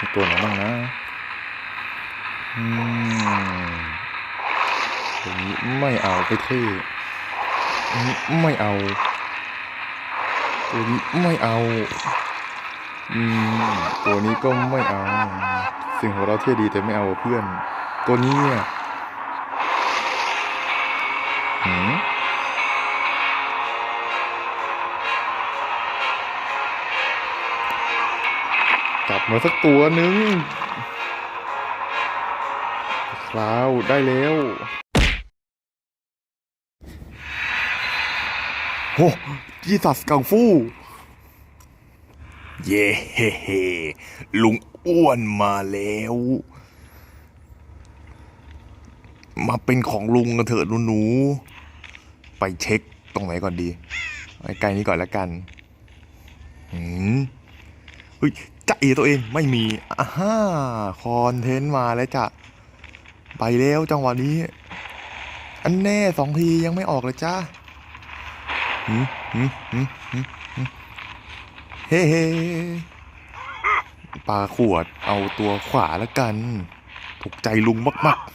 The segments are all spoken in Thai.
มีตัวไหนบ้างนะอืมตัวนี้ไม่เอาไปเท่นี้ไม่เอา ตัวนี้ไม่เอา อืม ตัวนี้ก็ไม่เอา สิ่งของเราเท่ดีแต่ไม่เอาเพื่อน ตัวนี้อะหืม จับมาสักตัวหนึ่งคราวได้แล้วโอ้ยีสัสกังฟู เย่เฮ่เฮ่ลุงอ้วนมาแล้ว มาเป็นของลุงกันเถอะหนูๆไปเช็คตรงไหนก่อนดีไอ้ไกลนี้ก่อนแล้วกันหืม เฮ้ยจะเอตัวเองไม่มีอ่าฮ่าคอนเทนต์มาแล้วจ้ะไปแล้วจังหวะนี้ อันแน่สองทียังไม่ออกเลยจ้าเฮ้เฮ้ปลาขวดเอาตัวขวาแล้วกัน ถูกใจลุงมากๆ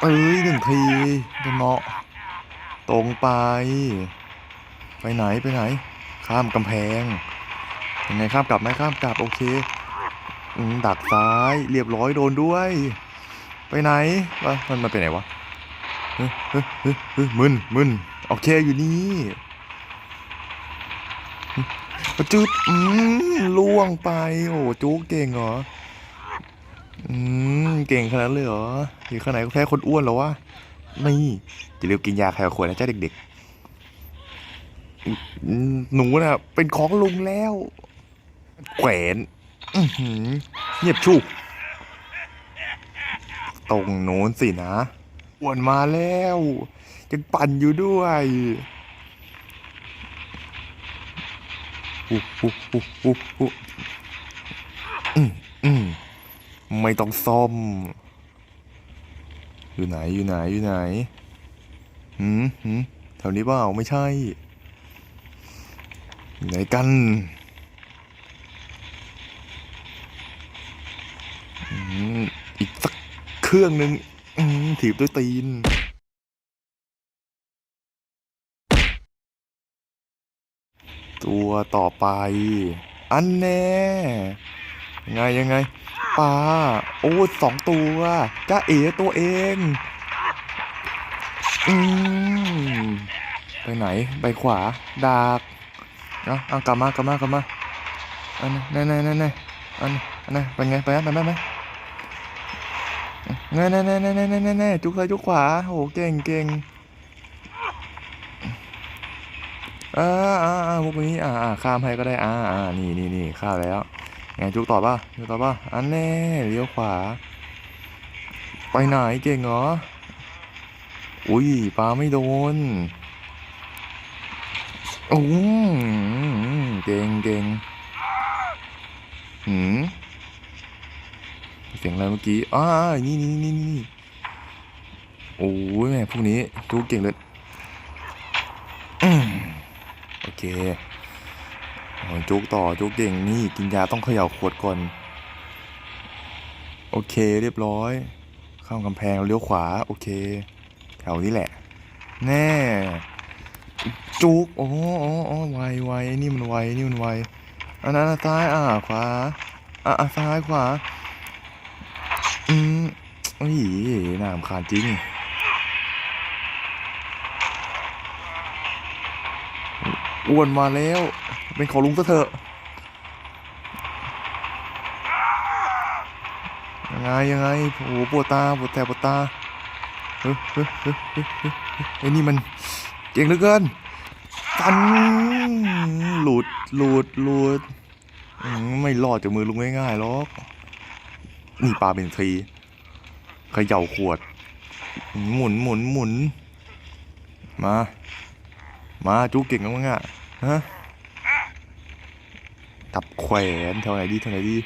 เอ้ยหนึ่งทีจะเนาะตรงไป ไปไหนไปไหน ข้ามกำแพงยังไงข้ามกลับไหมข้ามกลับโอเคดักซ้ายเรียบร้อยโดนด้วย ไปไหนวะมันมาไปไหนวะเฮ้ยเฮ้ยเฮ้ยเฮ้ยมึนมึนโอเคอยู่นี่ประจุดล่วงไป โอ้จุกเก่งเหรออืมเก่งขนาดเลยเหรออยู่ข้างไหนก็แพ้คนอ้วนเหรอวะนี่จะเรียกกินยาแคลขวดนะจ้าเด็กๆ หนูนะ่ะเป็นของลุงแล้ว แขวนเงียบชุบตรงโน้นสินะอ้วนมาแล้วยังปั่นอยู่ด้วยอุ๊อุ๊อุ๊อุ๊อุ๊อืมอืมไม่ต้องซ่อม อยู่ไหนอยู่ไหนอยู่ไหนหืมหืมแถวนี้เปล่าไม่ใช่ ไหนกันอืมอีกสักเครื่องหนึ่งถีบด้วยตีน ตัวต่อไป อันแน่ยังไงยังไงปลาโอ้สองตัวจ้าเอ๋ตัวเอง อืมไปไหน ไปขวาดาก เอาเอากลับมากลับมากลับมาอันนี้นั่นนั่นนั่อันนี้อันนี้เป็นไงไปนะไปได้ไหมแน่แน่แน่แน่แน่แน่แน่จุกเลยจุกขวาโหเก่งเก่งอ่าอ่าอ่าพวกนี้อ่าอ่าข้ามให้ก็ได้อ่าอ่านี่นี่นี่ข้ามแล้วไงจุกต่อป่ะจุกต่อป่ะอันแน่เลี้ยวขวา ไปไหนเก่งเหรออุ้ยปลาไม่โดน โอ้เก่งเก่งหืมเสียงอะไรเมื่อกี้อ้านี่นี่นี่นี่โอ้ยแม่พวกนี้จุกเก่งเลยโอเคโอ้จุกต่อจุกเก่งนี่กินยาต้องเขย่าขวดก่อน โอเคเรียบร้อย ข้ามกำแพงเลี้ยวขวา โอเค แถวนี้แหละ แน่ จุกโอ้โอ้โอ้ไวไวนี่มันไวนี่มันไวอันนั้นซ้ายอ่าขวาอะอะซ้ายขวา อืมโอ้ยน่ารำคาญจริงอ้วนมาแล้ว เป็นของลุงซะเถอะยังไงยังไงโอ้โหปวดตาปวดแสบปวดตาเฮ้ยเฮ้ยเฮ้ยเฮ้ยเฮ้ยเอ้นี่มัน เก่งเหลือเกินฟันหลุดหลุดหลุดอืมไม่รอดจากมือลุงง่ายๆหรอกนี่ปลาเป็นทีเขย่าขวด หมุนหมุนหมุนมา มาจุกเก่งมั้งอะฮะกับแขวนแถวไหนดีแถวไหนดี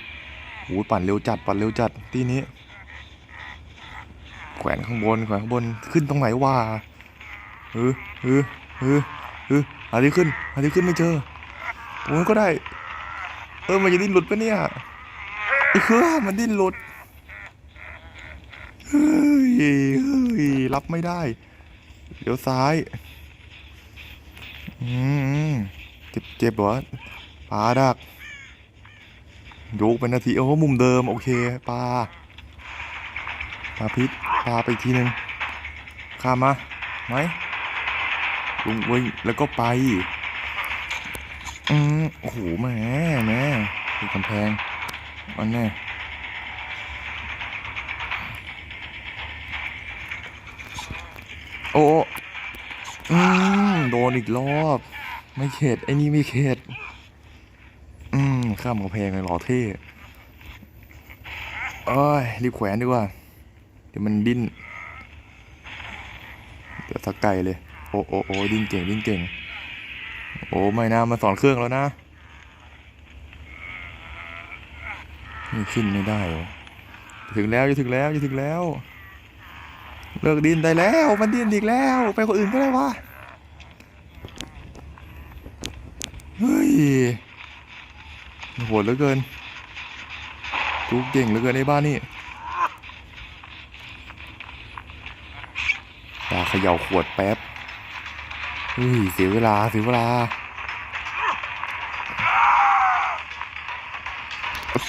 โอ้ปั่นเร็วจัดปั่นเร็วจัดที่นี้ แขวนข้างบนแขวนข้างบนขึ้นตรงไหนวะ เออเออเออเออหาที่ขึ้นหาที่ขึ้นไม่เจอโอ้ยก็ได้ เออมันจะดิ้นหลุดปะเนี่ยไอ้เครือมันดิ้นหลุดเฮ้ยเฮ้ยรับไม่ได้ เดี๋ยวซ้าย อืมเจ็บเจ็บเหรอปลาดักโยกเป็นนาทีโอ้มุมเดิม โอเคปลาปลาพิษปลาไปทีหนึ่งข้ามมาไหม ลุงเว้ยแล้วก็ไปอืมโอ้โหแม่แม่ติดกำแพงอันแน่โอ้อืมโดนอีกรอบ ไม่เข็ดไอ้นี่ไม่เข็ดอืมข้ามกำแพงเลยหล่อเท่เอ้ยรีบแขวนดีกว่า เดี๋ยวมันดิ้น เดี๋ยวสักไก่เลย โอ้โอ้โอ้ดิ้นเก่งดิ้นเก่ง โอ้ไม่นะมาสอนเครื่องแล้วนะนี่ขึ้นไม่ได้หรอถึงแล้วจะถึงแล้วจะถึงแล้ว เลิกดิ้นได้แล้ว มันดิ้นอีกแล้ว ไปคนอื่นก็ได้วะเฮ้ยโหดเหลือเกินจูเก่งเหลือเกินในบ้านนี่ตาเขย่าขวดแป๊บ เฮ้ยเสียเวลาเสียเวลา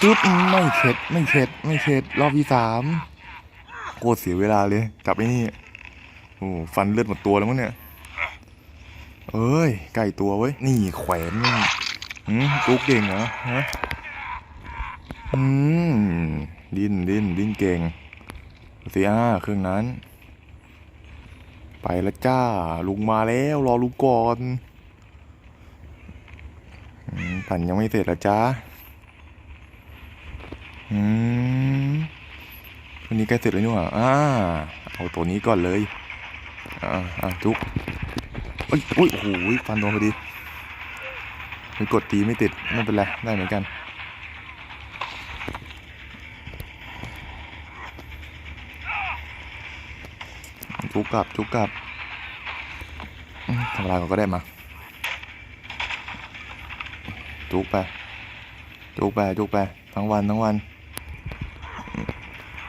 จุ๊บไม่เข็ดไม่เข็ดไม่เข็ดรอบที่สามโคตรเสียเวลาเลยจับไอ้นี่โอ้ฟันเลือดหมดตัวแล้วมั้งเนี่ยเอ้ยไก่ตัวเว้ยนี่แขวนหืมจุกเก่งเหรอฮะอืมดิ้นดิ้นดิ้นเก่งเสียเครื่องนั้น ไปแล้วจ้า ลุงมาแล้ว รอลุงก่อนปั่นยังไม่เสร็จละจ้าอืมวันนี้ใกล้เสร็จแล้วนี่หว่าอ่าเอาตัวนี้ก่อนเลย อ่าอ่าจุกเอ้ยอุ้ยโอ้โหฟันโดนพอดีมันกดตีไม่ติดไม่เป็นไรได้เหมือนกัน จุกกลับจุกกลับทำลายก่อนก็ได้มา จุกไป จุกไปจุกไป ทั้งวันทั้งวัน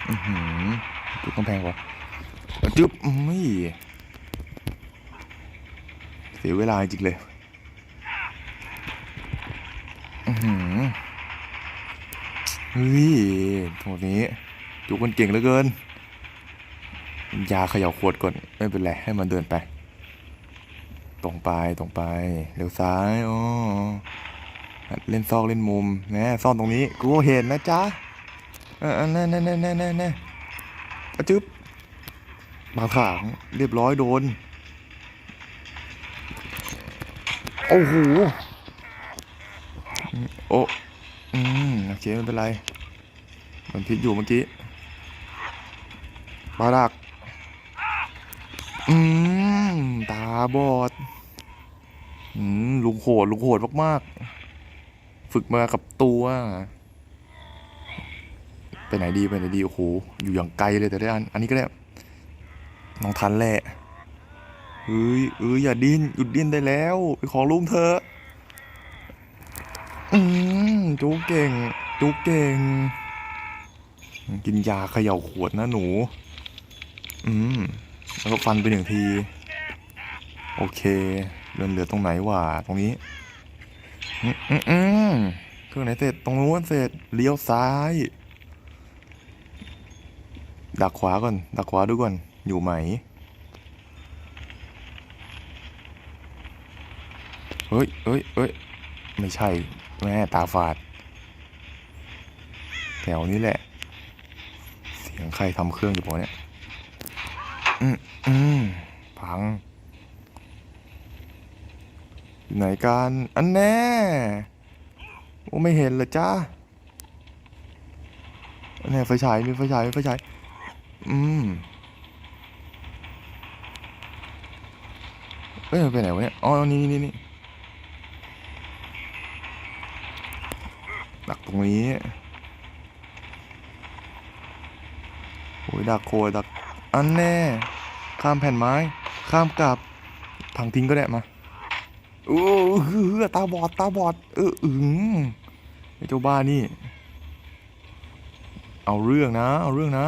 อือหือจุกกำแพงวะจุ๊บไม่เสียเวลาจริงเลยอือหือเฮ้ยโทนี้จุกมันเก่งเหลือเกิน ยาเขย่าขวดก่อน ไม่เป็นไร ให้มันเดินไป ตรงไปตรงไปเลี้ยวซ้ายอ๋อเล่นซอกเล่นมุมน่ซ่อนตรงนี้ กูเห็นนะจ๊ะเออแน่แน่แน่แน่แน่น่อะจึ๊บมาถางเรียบร้อยโดน โอ้โหโอ้อืมโอเคไม่เป็นไรมันพิษอยู่เมื่อกี้ปลาดัก อืมตาบอดอืมลุงโหดลุงโหดมากๆ ฝึกมากับตัวไปไหนดีไปไหนดีโอ้โหอยู่อย่างไกลเลยแต่ได้อันอันนี้ก็ได้น้องทันแหละเฮ้ยเอ้ยอย่าดิ้นหยุดดิ้นได้แล้วไปของลุงเถอะอืมจุกเก่งจุกเก่ง กินยาเขย่าขวดนะหนู อืม แล้วก็ฟันไปหนึ่งที โอเคเดินเหลือตรงไหนวะตรงนี้อืมเครื่องไหนเสร็จตรงนู้นเสร็จเลี้ยวซ้าย ดักขวาก่อนดักขวาดูก่อนอยู่ไหมเฮ้ยเฮ้ยเฮ้ยไม่ใช่ แม่ตาฝาด แถวนี้แหละ เสียงใครทำเครื่องอยู่ปะเนี่ย อืมอืมพัง อยู่ไหนกันอันแน่โอ้ไม่เห็นเลยจ้าอันแน่ไฟฉายมีไฟฉายมีไฟฉายอืมเอ้ยไปไหนวะเนี่ยอ๋อนี่นี่นี่ดักตรงนี้โอ้ยดักโคดัก อันแน่ ข้ามแผ่นไม้ ข้ามกลับทางทิ้งก็ได้มาโอ้เฮือตาบอดตาบอด เอออึงไอ้เจ้าบ้านี่ เอาเรื่องนะ เอาเรื่องนะ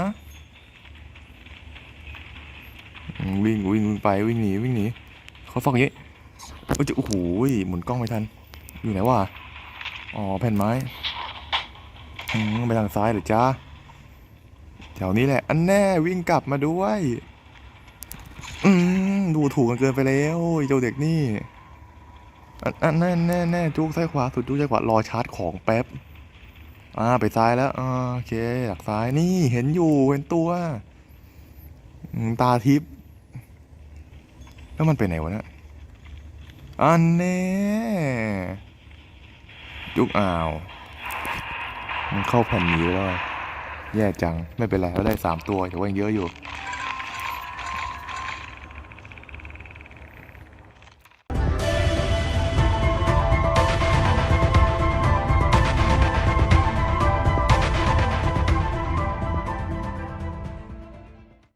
วิ่งวิ่งวิ่งไปวิ่งหนีวิ่งหนีเขาฟังอย่างนี้โอ้จะโอ้โหหมุนกล้องไม่ทัน อยู่ไหนวะอ๋อแผ่นไม้ไปทางซ้ายเหรือจ้า แถวนี้แหละ อันแน่วิ่งกลับมาด้วย อืมดูถูกกันเกินไปแล้วเจ้าเด็กนี่ อันแน่แน่แน่จุกซ้ายขวาสุดจุกซ้ายขวารอชาร์จของแป๊บ อ่าไปซ้ายแล้วอ่าโอเคหลักซ้ายนี่เห็นอยู่เห็นตัว ตาทิพย์แล้วมันไปไหนวะเนี่ยอันแน่จุกอ้าว มันเข้าแผ่นนีไปแล้ว แย่จัง ไม่เป็นไรเราได้สามตัวแต่ว่ายังเยอะอยู่